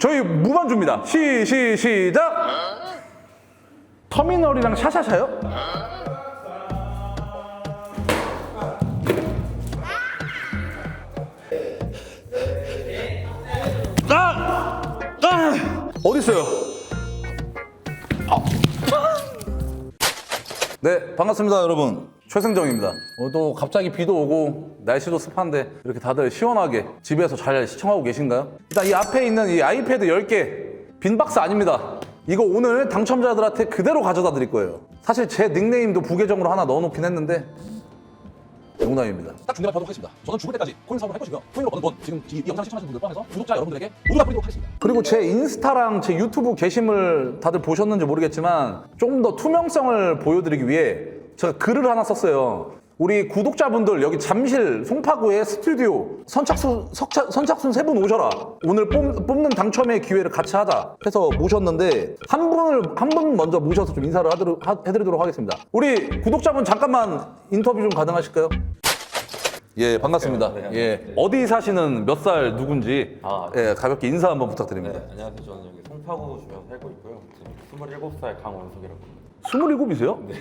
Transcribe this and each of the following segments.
저희 무반주입니다. 시, 시, 시작! 터미널이랑 샤샤샤요? 아! 아! 어딨어요? 아. 네, 반갑습니다, 여러분. 최승정입니다. 어, 또 갑자기 비도 오고 날씨도 습한데 이렇게 다들 시원하게 집에서 잘 시청하고 계신가요? 일단 이 앞에 있는 이 아이패드 10개 빈 박스 아닙니다. 이거 오늘 당첨자들한테 그대로 가져다 드릴 거예요. 사실 제 닉네임도 부계정으로 하나 넣어놓긴 했는데 농담입니다. 딱 중대만 펴도록 하겠습니다. 저는 죽을 때까지 코인 사업을 할 것이고요. 코인으로 버는 돈 지금 이, 이 영상 시청하시는 분들 포함해서 구독자 여러분들에게 모두 다 뿌리도록 하겠습니다. 그리고 제 인스타랑 제 유튜브 게시물 다들 보셨는지 모르겠지만 조금 더 투명성을 보여드리기 위해 제가 글을 하나 썼어요. 우리 구독자분들 여기 잠실 송파구의 스튜디오 선착순 석차, 선착순 세 분 오셔라. 오늘 뽑, 뽑는 당첨의 기회를 같이 하자 해서 모셨는데 한 분을 한 분 먼저 모셔서 좀 인사를 하도록, 하- 해드리도록 하겠습니다. 우리 구독자분 잠깐만 인터뷰 좀 가능하실까요? 예, 반갑습니다. 예, 어디 사시는 몇 살 누군지 아, 예, 가볍게 인사 한번 부탁드립니다. 네, 안녕하세요. 저는 여기 송파구 주변 살고 있고요. 지금 27살 강원석이라고 합니다. 27이세요? 네.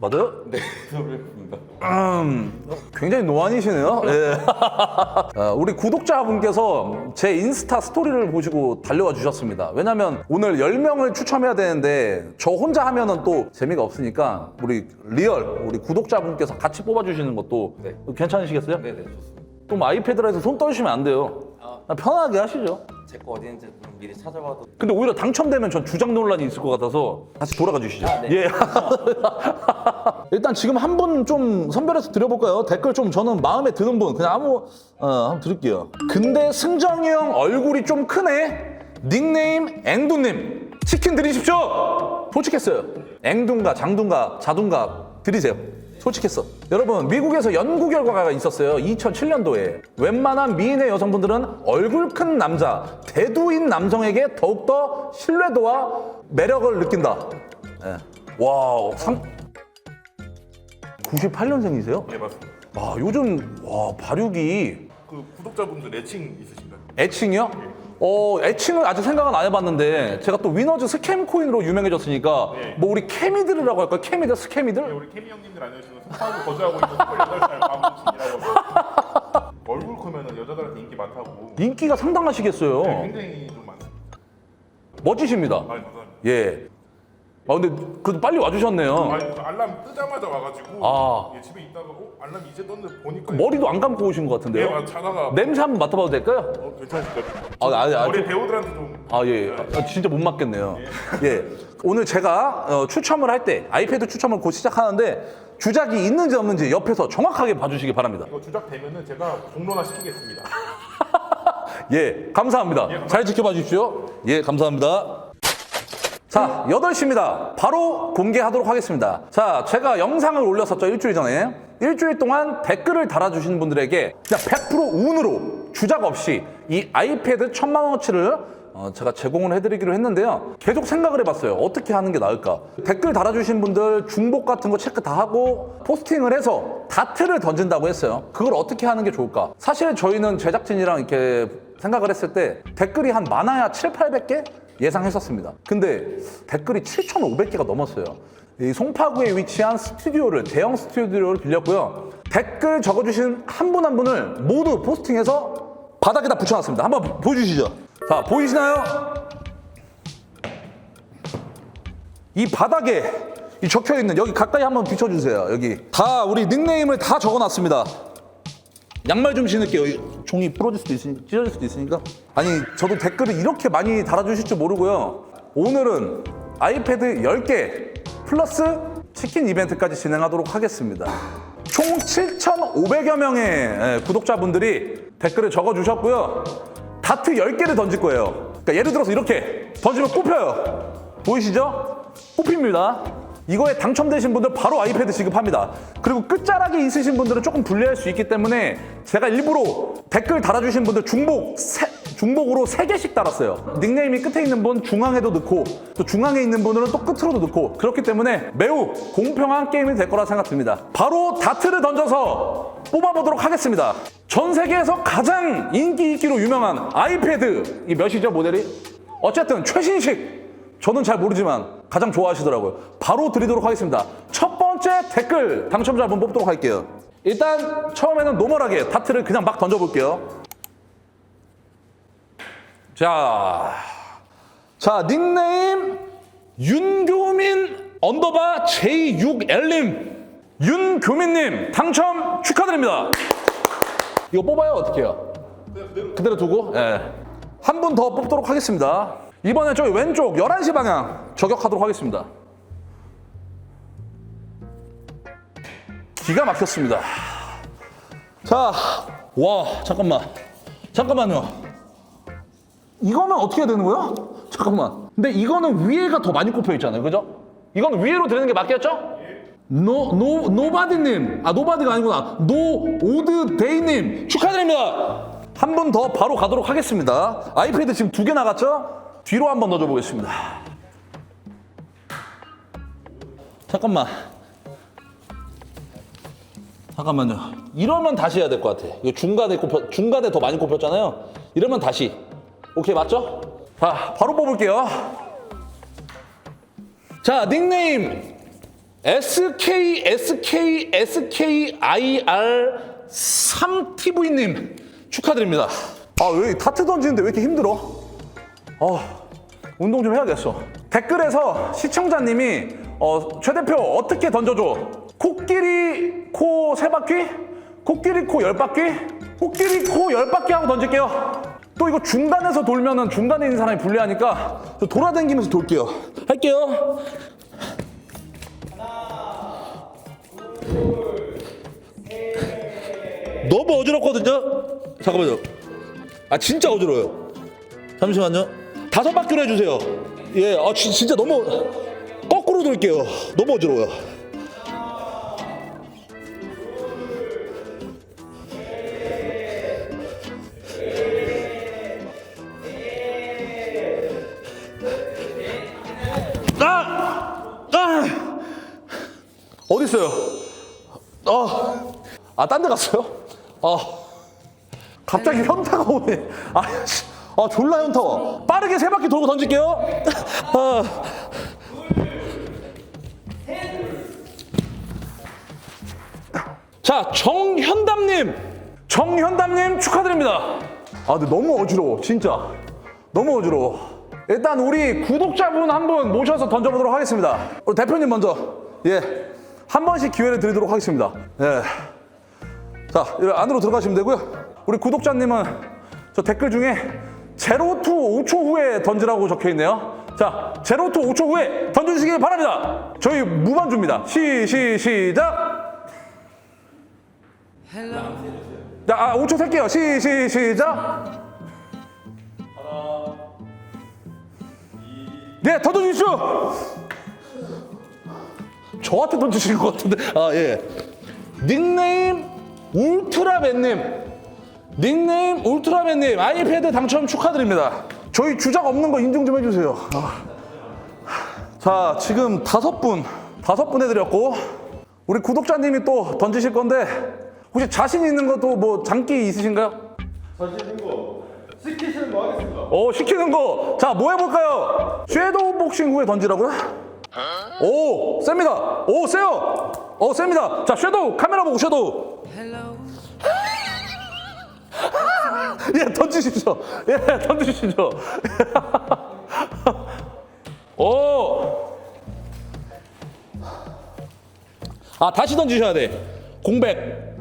맞아요? 네, 27입니다. 음, 굉장히 노안이시네요. 예. 아, 우리 구독자분께서 제 인스타 스토리를 보시고 달려와 주셨습니다. 왜냐면 오늘 10명을 추첨해야 되는데 저 혼자 하면은 또 재미가 없으니까 우리 리얼, 우리 구독자분께서 같이 뽑아주시는 것도 네. 괜찮으시겠어요? 네, 네, 좋습니다. 좀 아이패드로 해서 손 떨시면 안 돼요. 아. 편하게 하시죠. 제 거 어디 있는지 좀 미리 찾아봐도 근데 오히려 당첨되면 전 주장 논란이 있을 것 같아서 다시 돌아가 주시죠. 네. 예. 일단 지금 한 분 좀 선별해서 드려볼까요? 댓글 좀 저는 마음에 드는 분 그냥 아무 어 한번 드릴게요. 근데 승정이 형 얼굴이 좀 크네. 닉네임 앵두님 치킨 드리십시오. 솔직했어요. 앵둔가 장둔가 자둔가 드리세요. 솔직했어. 여러분, 미국에서 연구 결과가 있었어요. 2007년도에. 웬만한 미인의 여성분들은 얼굴 큰 남자, 대두인 남성에게 더욱더 신뢰도와 매력을 느낀다. 예. 와, 3... 98년생이세요? 네 맞습니다. 와, 요즘, 와, 발육이 그 구독자분들 애칭 있으신가요? 애칭이요? 어, 애칭은 아직 생각은 안 해봤는데, 제가 또 위너즈 스캠 코인으로 유명해졌으니까, 네. 뭐 우리 케미들이라고 할까요? 케미들, 네, 스케미들? 우리 케미 형님들 안녕하시는 송파구 거주하고 있는 28살 마무진이라고 얼굴 크면 여자들한테 인기 많다고 인기가 상당하시겠어요. 네, 굉장히 좀 많습니다. 멋지십니다. 아니 감사합니다. 예. 아 근데 그래도 빨리 와주셨네요. 아니 그 알람 뜨자마자 와가지고 아. 예, 집에 있다가 어 알람 이제 떴는데 보니까 머리도 안 감고 오신 것 네, 같은데요. 막 자다가 냄새 한번 맡아봐도 될까요? 어, 괜찮으실까요? 아, 아니, 아니, 우리 좀- 배우들한테 좀 아 예. 아, 진짜 못 맞겠네요. 예. 오늘 제가 어, 추첨을 할 때 아이패드 추첨을 곧 시작하는데 주작이 있는지 없는지 옆에서 정확하게 봐주시기 바랍니다. 이거 주작되면은 제가 공론화 시키겠습니다. 예, 감사합니다. 잘 지켜봐 주십시오. 예, 감사합니다. 자, 8시입니다. 바로 공개하도록 하겠습니다. 자, 제가 영상을 올렸었죠, 일주일 전에. 일주일 동안 댓글을 달아주신 분들에게 그냥 100% 운으로 주작 없이 이 아이패드 천만 원어치를 어, 제가 제공을 해드리기로 했는데요. 계속 생각을 해봤어요. 어떻게 하는 게 나을까? 댓글 달아주신 분들 중복 같은 거 체크 다 하고 포스팅을 해서 다트를 던진다고 했어요. 그걸 어떻게 하는 게 좋을까? 사실 저희는 제작진이랑 이렇게 생각을 했을 때 댓글이 한 많아야 7, 800개 예상했었습니다. 근데 댓글이 7,500개가 넘었어요. 이 송파구에 위치한 스튜디오를 대형 스튜디오를 빌렸고요. 댓글 적어주신 한 분 한 분을 모두 포스팅해서 바닥에다 붙여놨습니다. 한번 보여주시죠. 자 보이시나요? 이 바닥에 이 적혀 있는 여기 가까이 한번 비춰주세요. 여기 다 우리 닉네임을 다 적어놨습니다. 양말 좀 신을게요. 이 종이 부러질 수도 있으니 찢어질 수도 있으니까. 아니 저도 댓글을 이렇게 많이 달아주실 줄 모르고요. 오늘은 아이패드 10개 플러스 치킨 이벤트까지 진행하도록 하겠습니다. 총 7,500여 명의 예, 구독자분들이 댓글을 적어주셨고요. 다트 10개를 던질 거예요. 그러니까 예를 들어서 이렇게 던지면 뽑혀요. 보이시죠? 뽑힙니다. 이거에 당첨되신 분들 바로 아이패드 지급합니다. 그리고 끝자락에 있으신 분들은 조금 불리할 수 있기 때문에 제가 일부러 댓글 달아주신 분들 중복 세- 중복으로 3개씩 달았어요. 닉네임이 끝에 있는 분 중앙에도 넣고 또 중앙에 있는 분들은 또 끝으로도 넣고 그렇기 때문에 매우 공평한 게임이 될 거라 생각됩니다. 바로 다트를 던져서 뽑아보도록 하겠습니다. 전 세계에서 가장 인기 있기로 유명한 아이패드 이 몇이죠 모델이? 어쨌든 최신식 저는 잘 모르지만 가장 좋아하시더라고요. 바로 드리도록 하겠습니다. 첫 번째 댓글 당첨자분 뽑도록 할게요. 일단 처음에는 노멀하게 다트를 그냥 막 던져볼게요. 자, 자 닉네임 윤교민 언더바 J6L님 윤교민님 당첨 축하드립니다. 이거 뽑아요 어떻게 해요? 그대로 두고 예. 한분 더 뽑도록 하겠습니다. 이번엔 저기 왼쪽 11시 방향 저격하도록 하겠습니다. 기가 막혔습니다. 자, 와, 잠깐만. 잠깐만요. 이거는 어떻게 해야 되는 거야? 잠깐만. 근데 이거는 위에가 더 많이 꼽혀 있잖아요. 그죠? 이거는 위로 드리는 게 맞겠죠? 노, 노, 노바디님. 아, 노바디가 아니구나. 노, 오드 데이님. 축하드립니다. 한 분 더 바로 가도록 하겠습니다. 아이패드 지금 두 개 나갔죠? 뒤로 한번 넣어줘 보겠습니다. 잠깐만. 잠깐만요. 이러면 다시 해야 될 것 같아. 이거 중간에 꼽혔, 중간에 더 많이 꼽혔잖아요. 이러면 다시. 오케이, 맞죠? 자, 바로 뽑을게요. 자, 닉네임. SK, SK, SKIR 3TV님. 축하드립니다. 아, 왜 타트 던지는데 왜 이렇게 힘들어? 아, 운동 좀 해야겠어. 댓글에서 시청자님이 어, 최 대표 어떻게 던져줘? 코끼리 코 세 바퀴? 코끼리 코 열 바퀴? 코끼리 코 열 바퀴 하고 던질게요. 또 이거 중간에서 돌면은 중간에 있는 사람이 불리하니까 저 돌아다니면서 돌게요. 할게요. 너무 어지럽거든요? 잠깐만요. 아, 진짜 어지러워요. 잠시만요. 다섯 바퀴로 해주세요. 예, 아 진- 진짜 너무 거꾸로 돌게요. 너무 어지러워요. 아! 아! 어디 있어요? 아, 아, 딴 데 갔어요? 아. 갑자기 현타가 오네. 아, 씨. 아 졸라 현타 와. 빠르게 세 바퀴 돌고 던질게요. 아. 자, 정현담님. 정현담님 축하드립니다. 아, 근데 너무 어지러워. 진짜. 너무 어지러워. 일단 우리 구독자분 한 분 모셔서 던져보도록 하겠습니다. 우리 대표님 먼저. 예. 한 번씩 기회를 드리도록 하겠습니다. 예. 자, 이리 안으로 들어가시면 되고요. 우리 구독자님은 저 댓글 중에 제로 투 5초 후에 던지라고 적혀 있네요. 자, 제로 투 5초 후에 던져주시기 바랍니다. 저희 무반주입니다. 시, 시, 시작! 자, 아, 5초 셀게요. 시, 시, 시작! 네, 던져주십시오! 저한테 던지신 것 같은데. 아, 예. 닉네임 울트라맨님. 닉네임 울트라맨님. 아이패드 당첨 축하드립니다. 저희 주작 없는 거 인증 좀 해주세요. 아. 자, 지금 다섯 분, 다섯 분 해드렸고, 우리 구독자님이 또 던지실 건데, 혹시 자신 있는 것도 뭐 장기 있으신가요? 자신 있는 거 시키시는 거 하겠습니다. 어, 시키는 거. 자, 뭐 해볼까요? 섀도우 복싱 후에 던지라고요? 오, 셉니다. 오, 세요. 오, 셉니다. 자, 섀도우. 카메라 보고 섀도우. 예, 던지십시오. 예, 던지십시오. 오. 아, 다시 던지셔야 돼. 공백.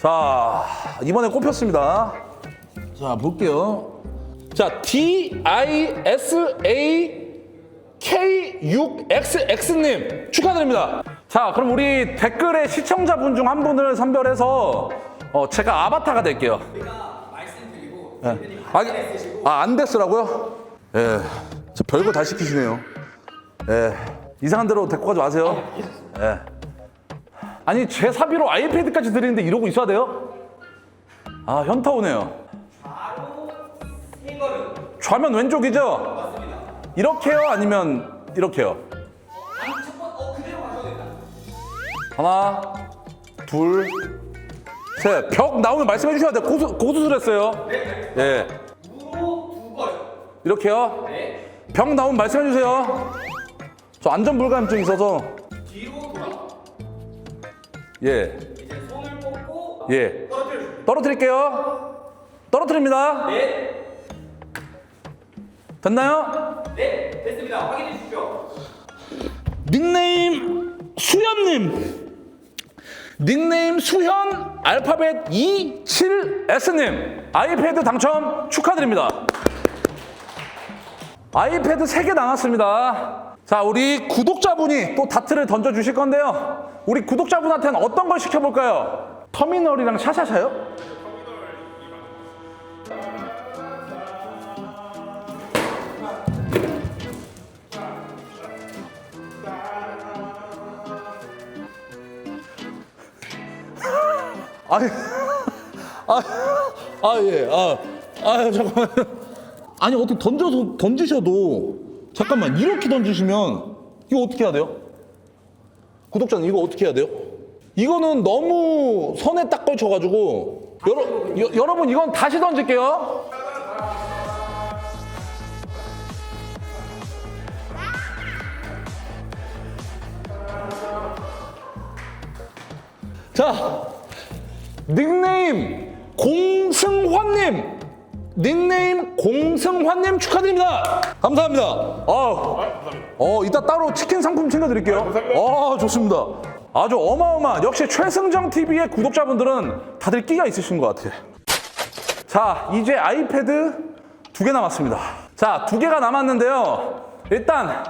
자, 이번에 꼽혔습니다. 자, 볼게요. 자, D I S A K6XX6님 축하드립니다. 자, 그럼 우리 댓글의 시청자분 중 한 분을 선별해서 어, 제가 아바타가 될게요. 예. 아, 아, 안 됐으라고요? 예. 저 별거 다 시키시네요. 예. 이상한 대로 데리고 가지 마세요. 예. 아니, 제 사비로 아이패드까지 드리는데 이러고 있어야 돼요? 아, 현타 오네요. 좌면 왼쪽이죠? 이렇게요? 아니면 이렇게요? 하나, 둘, 셋. 벽 나오면 말씀해 주셔야 돼요. 고수, 고수술했어요. 네. 예. 이렇게요? 네. 벽 나오면 말씀해 주세요. 저 안전 불감증 있어서. 뒤로 돌아. 예. 이제 손을 뻗고 예. 떨어뜨려. 떨어뜨릴게요. 떨어뜨립니다. 네. 됐나요? 네. 됐습니다. 확인해 주십시오. 닉네임 수현님. 닉네임 수현 알파벳 27S님. 아이패드 당첨 축하드립니다. 아이패드 3개 나왔습니다. 자, 우리 구독자분이 또 다트를 던져주실 건데요. 우리 구독자분한테는 어떤 걸 시켜볼까요? 터미널이랑 샤샤샤요? 아니, 아, 아, 예, 아, 아, 잠깐만. 아니, 어떻게 던져서, 던지셔도, 잠깐만, 이렇게 던지시면, 이거 어떻게 해야 돼요? 구독자님, 이거 어떻게 해야 돼요? 이거는 너무 선에 딱 걸쳐가지고, 여러, 여, 여러분, 이건 다시 던질게요. 자, 닉네임 공승환님. 닉네임 공승환님 축하드립니다. 감사합니다. 어, 어 이따 따로 치킨 상품 챙겨드릴게요. 어 좋습니다. 아주 어마어마한 역시 최승정 TV의 구독자분들은 다들 끼가 있으신 것 같아요 자 이제 아이패드 두 개 남았습니다. 자 두 개가 남았는데요. 일단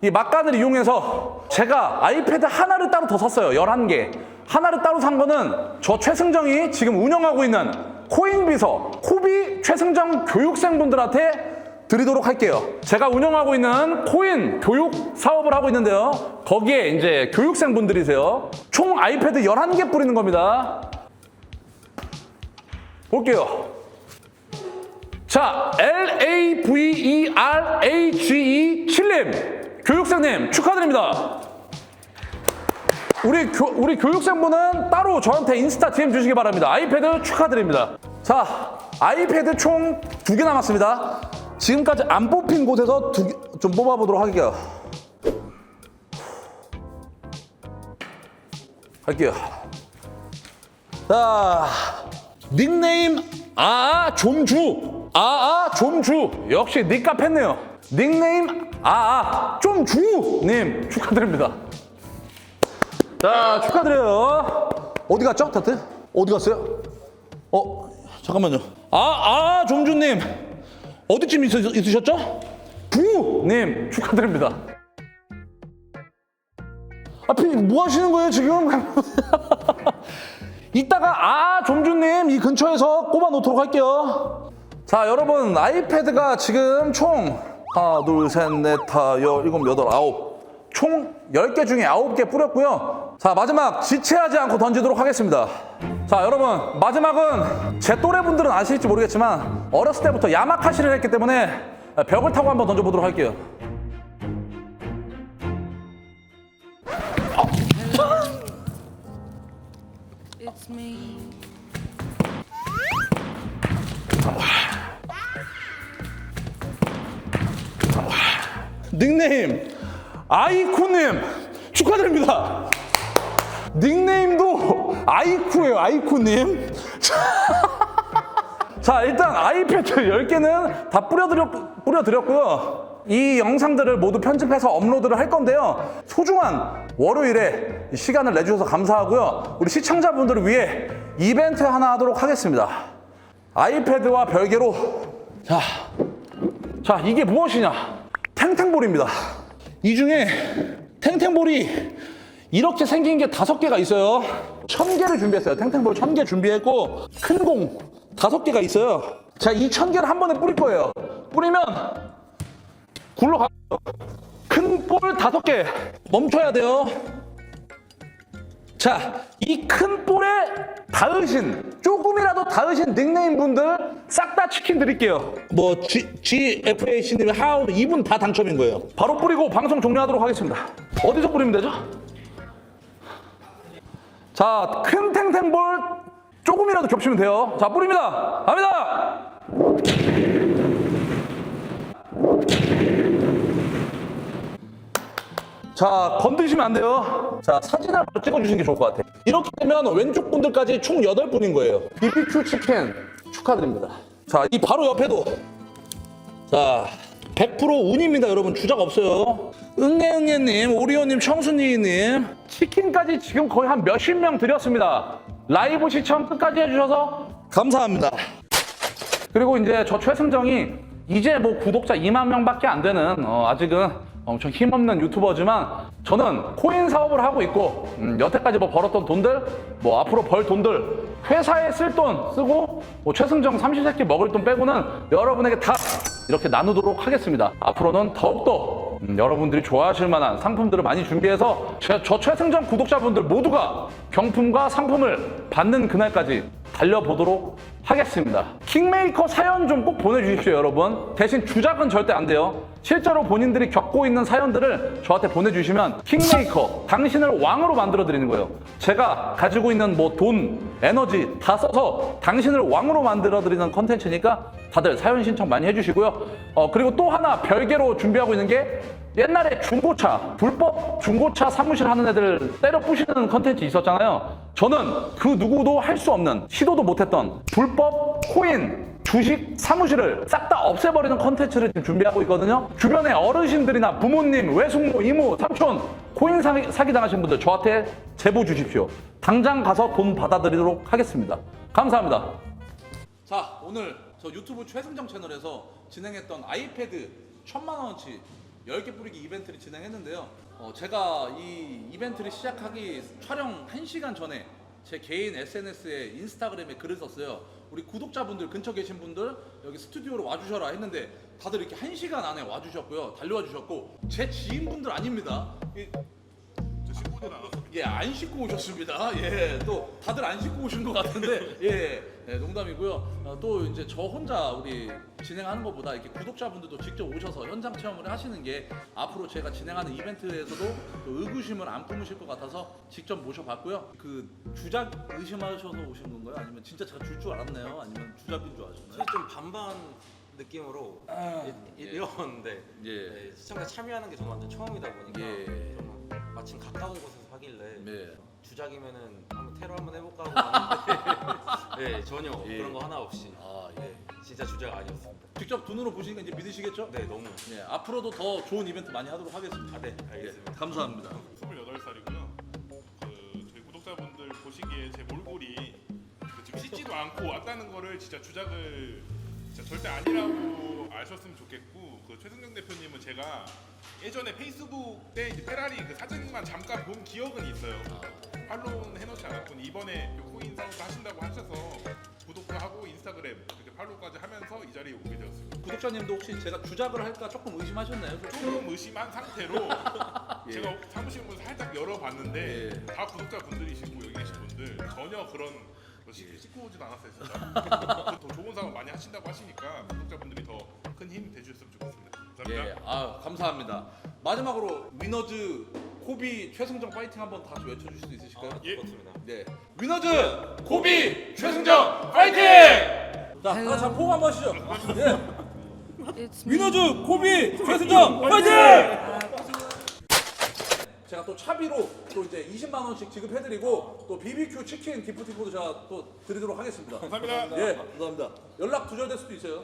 이 막간을 이용해서 제가 아이패드 하나를 따로 더 샀어요. 11개 하나를 따로 산 거는 저 최승정이 지금 운영하고 있는 코인비서 코비 최승정 교육생분들한테 드리도록 할게요. 제가 운영하고 있는 코인 교육 사업을 하고 있는데요. 거기에 이제 교육생분들이세요. 총 아이패드 11개 뿌리는 겁니다. 볼게요. 자, L-A-V-E-R-A-G-E 7님 교육생님 축하드립니다. 우리 교, 우리 교육생분은 따로 저한테 인스타 DM 주시기 바랍니다. 아이패드 축하드립니다. 자, 아이패드 총 두 개 남았습니다. 지금까지 안 뽑힌 곳에서 두 개, 좀 뽑아보도록 할게요. 할게요. 자, 닉네임 아아 좀주 아아 좀주 역시 닉값 했네요. 닉네임 아아 좀주님 축하드립니다. 자 축하드려요. 어디 갔죠 다트? 어디 갔어요? 어 잠깐만요. 아아 좀주님 어디쯤 있으, 있으셨죠? 부님 축하드립니다. 앞에 뭐 하시는 거예요 지금? 이따가 아 좀주님 이 근처에서 꼽아 놓도록 할게요. 자 여러분 아이패드가 지금 총 하나 둘 셋 넷 다 여, 일곱 여덟 아홉 총 10개 중에 9개 뿌렸고요. 자 마지막 지체하지 않고 던지도록 하겠습니다. 자 여러분 마지막은 제 또래분들은 아실지 모르겠지만 어렸을 때부터 야마카시를 했기 때문에 벽을 타고 한번 던져보도록 할게요. 닉네임 아이쿠님 축하드립니다. 닉네임도 아이쿠예요, 아이쿠님. 자, 일단 아이패드 10개는 다 뿌려드렸, 뿌려드렸고요. 이 영상들을 모두 편집해서 업로드를 할 건데요. 소중한 월요일에 이 시간을 내주셔서 감사하고요. 우리 시청자분들을 위해 이벤트 하나 하도록 하겠습니다. 아이패드와 별개로 자, 자, 이게 무엇이냐? 탱탱볼입니다. 이 중에 탱탱볼이 이렇게 생긴 게 다섯 개가 있어요. 천 개를 준비했어요. 탱탱볼 천 개 준비했고 큰 공 다섯 개가 있어요. 자, 이 천 개를 한 번에 뿌릴 거예요. 뿌리면 굴러가. 큰볼 다섯 개 멈춰야 돼요. 자, 이 큰 볼에 닿으신 조금이라도 닿으신 닉네임 분들 싹 다 치킨 드릴게요. 뭐 G, GFAC님 하우 이분 다 당첨인 거예요. 바로 뿌리고 방송 종료하도록 하겠습니다. 어디서 뿌리면 되죠? 자, 큰 탱탱볼 조금이라도 겹치면 돼요. 자, 뿌립니다. 갑니다. 자, 건드시면 안 돼요. 자, 사진을 바로 찍어주시는 게 좋을 것 같아요. 이렇게 되면 왼쪽 분들까지 총 8분인 거예요. BBQ 치킨 축하드립니다. 자, 이 바로 옆에도. 자, 100% 운입니다, 여러분. 주작 없어요. 응애응애님, 오리오님, 청순이님. 치킨까지 지금 거의 한 몇십 명 드렸습니다. 라이브 시청 끝까지 해주셔서 감사합니다. 그리고 이제 저 최승정이 이제 뭐 구독자 2만 명밖에 안 되는 어, 아직은 엄청 힘없는 유튜버지만 저는 코인 사업을 하고 있고 음, 여태까지 뭐 벌었던 돈들 뭐 앞으로 벌 돈들 회사에 쓸 돈 쓰고 뭐 최승정 삼시세끼 먹을 돈 빼고는 여러분에게 다 이렇게 나누도록 하겠습니다. 앞으로는 더욱더 음, 여러분들이 좋아하실 만한 상품들을 많이 준비해서 제- 저 최승정 구독자분들 모두가 경품과 상품을 받는 그날까지 달려보도록 하겠습니다. 킹메이커 사연 좀 꼭 보내주십시오, 여러분. 대신 주작은 절대 안 돼요. 실제로 본인들이 겪고 있는 사연들을 저한테 보내주시면 킹메이커, 당신을 왕으로 만들어 드리는 거예요. 제가 가지고 있는 뭐 돈, 에너지 다 써서 당신을 왕으로 만들어 드리는 컨텐츠니까 다들 사연 신청 많이 해주시고요. 어, 그리고 또 하나 별개로 준비하고 있는 게 옛날에 중고차, 불법 중고차 사무실 하는 애들 때려 부시는 컨텐츠 있었잖아요. 저는 그 누구도 할 수 없는, 시도도 못했던 불법 코인, 주식 사무실을 싹 다 없애버리는 컨텐츠를 지금 준비하고 있거든요. 주변에 어르신들이나 부모님, 외숙모, 이모, 삼촌, 코인 사기, 사기 당하신 분들 저한테 제보 주십시오. 당장 가서 돈 받아드리도록 하겠습니다. 감사합니다. 자, 오늘 저 유튜브 최승정 채널에서 진행했던 아이패드 천만 원어치 10개 뿌리기 이벤트를 진행했는데요. 어, 제가 이 이벤트를 시작하기 촬영 1시간 전에 제 개인 SNS에 인스타그램에 글을 썼어요. 우리 구독자분들 근처 계신 분들 여기 스튜디오로 와주셔라 했는데 다들 이렇게 1시간 안에 와주셨고요. 달려와 주셨고 제 지인분들 아닙니다. 이- 예, 안 씻고 오셨습니다. 예, 또 다들 안 씻고 오신 것 같은데, 예, 예, 농담이고요. 어, 또 이제 저 혼자 우리 진행하는 것보다 이렇게 구독자분들도 직접 오셔서 현장 체험을 하시는 게 앞으로 제가 진행하는 이벤트에서도 또 의구심을 안 품으실 것 같아서 직접 모셔봤고요. 그 주작 의심하셔서 오신 건가요? 아니면 진짜 제가 줄 줄 알았나요? 아니면 주작인 줄 아셨나요? 사실 좀 반반 느낌으로 이- 이- 이러는데 예. 네, 시청자 참여하는 게 저한테 처음이다 보니까 예. 좀 마침 가까운 곳에서 하길래 네. 주작이면은 한번 테러 한번 해볼까 하고 왔는데 네, 전혀 예. 그런 거 하나 없이 아, 예. 진짜 주작 아니었습니다. 직접 눈으로 보시니까 이제 믿으시겠죠? 네, 너무. 네, 앞으로도 더 좋은 이벤트 많이 하도록 하겠습니다. 아, 네, 알겠습니다. 예, 감사합니다. 28살이고요. 그 저희 구독자분들 보시기에 제 몰골이 그 지금 씻지도 않고 왔다는 거를 진짜 주작을 진짜 절대 아니라고 아셨으면 좋겠고 그 최승경 대표님은 제가 예전에 페이스북 때 이제 페라리 그 사진만 잠깐 본 기억은 있어요. 팔로우는 해놓지 않았고 이번에 그 코인 사업 하신다고 하셔서 구독도 하고 인스타그램 이렇게 팔로우까지 하면서 이 자리에 오게 되었습니다. 구독자님도 혹시 제가 주작을 할까 조금 의심하셨나요? 조금 의심한 상태로 예. 제가 사무실 문을 살짝 열어봤는데 예. 다 구독자 분들이시고 여기 계신 분들 전혀 그런 거 시- 씻고 오지도 않았어요 진짜 더 좋은 사업 많이 하신다고 하시니까 구독자 분들이 더 큰 힘이 돼주셨으면 좋겠습니다 감사합니다 예, 아 감사합니다. 마지막으로 위너즈 코비 최승정 파이팅 한번 다시 외쳐줄 수 있으실까요? 예. 그렇습니다. 네, 위너즈 코비 최승정 파이팅! 자, 다 같이 한번 포옹 한번 하시죠. 예, It's me. 위너즈 코비 최승정 파이팅! 제가 또 차비로 또 이제 20만 원씩 지급해드리고 또 BBQ 치킨 기프티콘도 제가 또 드리도록 하겠습니다. 감사합니다 예, 감사합니다. 연락 두절될 수도 있어요.